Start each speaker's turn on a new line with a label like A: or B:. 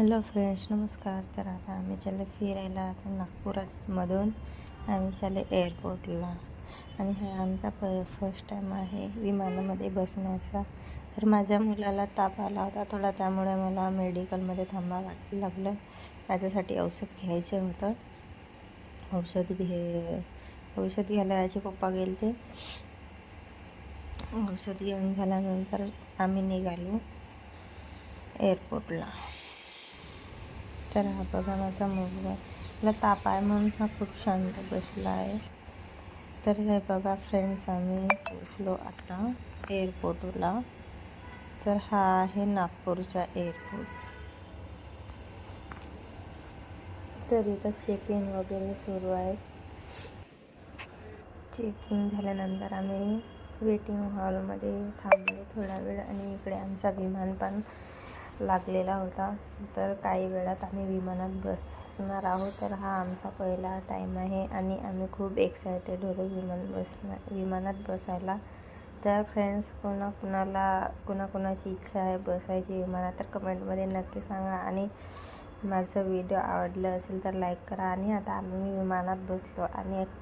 A: Hello friends नमस्कार. तर आता आम्ही चालले फिरायला आता नागपुरातमधून. आम्ही चालले एअरपोर्टला. आणि हा आमचा प फर्स्ट टाईम आहे विमानामध्ये बसण्याचा. तर माझ्या मुलाला ताप आला होता थोडा त्यामुळे मला मेडिकलमध्ये थांबावं लागलं. त्याच्यासाठी औषध घ्यायचं होतं. औषध घे औषध घ्यायला याचे पप्पा गेले ते औषध घेऊन झाल्यानंतर आम्ही निघालो एअरपोर्टला. तर हा बघा माझा मुलगा मला ताप आहे म्हणून हा खूप शांत बसला आहे. तर हे बघा फ्रेंड्स आम्ही पोचलो आता एअरपोर्टला तर हा आहे नागपूरचा एअरपोर्ट तर इथं चेक इन वगैरे सुरू आहे. चेक इन झाल्यानंतर आम्ही वेटिंग हॉलमध्ये थांबले थोडा वेळ आणि इकडे आमचा विमान पण लागलेला होता. तर काही वेळात आम्ही विमानात बसणार आहोत. तर हा आमचा पहिला टाईम आहे आणि आम्ही खूप एक्सायटेड होतो विमान बसणार विमानात बसायला. तर फ्रेंड्स कोणाकोणाला कोणाकोणाची इच्छा आहे बसायची विमानात तर कमेंटमध्ये नक्की सांगा. आणि माझं व्हिडिओ आवडलं असेल तर लाईक करा. आणि आता आम्ही विमानात बसलो आणि एक